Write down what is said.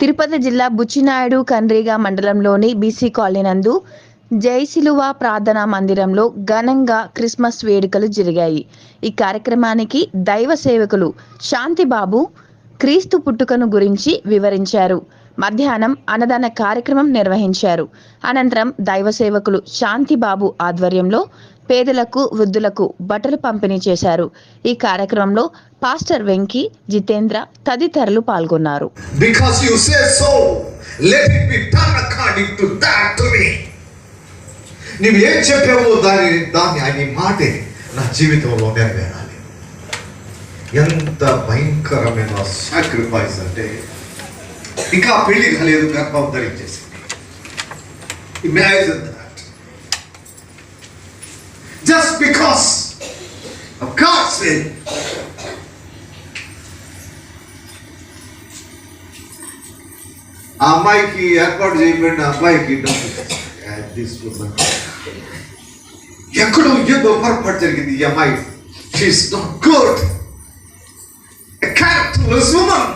తిరుపతి జిల్లా బుచ్చినాయుడు కండ్రిగా మండలంలోని BC colony నందు జైసిలువ ప్రార్థనా మందిరంలో ఘనంగా క్రిస్మస్ వేడుకలు జరిగాయి. ఈ కార్యక్రమానికి దైవ సేవకులు శాంతిబాబు క్రీస్తు పుట్టుకను గురించి వివరించారు. మధ్యాహ్నం అన్నదాన కార్యక్రమం నిర్వహించారు. అనంతరం దైవ సేవకులు శాంతిబాబు ఆధ్వర్యంలో పేదలకు వృద్ధులకు బట్టలు పంపిణీ చేశారు. ఈ కార్యక్రమంలో పాస్టర్ వెంకీ జితేంద్ర తదితరులు పాల్గొన్నారు. Because you say so, let it be done according to that to me. నీవు ఏం చెప్పావో దాని దాన్ని అని మాటే నా జీవితంలో నెరవేరాలి. ఎంత భయంకరమైన సాక్రిఫైస్ అంటే ఇంకా పెళ్ళి కాలేదు గర్భం ధరించేసింది. Imagine that just because of God's will ఆ అమ్మాయికి ఏర్పాటు చేయబడిన అబ్బాయికి డబ్బు. తీసుకున్నాను ఎక్కడో ఏదో పొరపాటు జరిగింది ఈ అమ్మాయి. షీఈస్ నాట్ గుడ్ క్యారెక్టర్లెస్ ఉమన్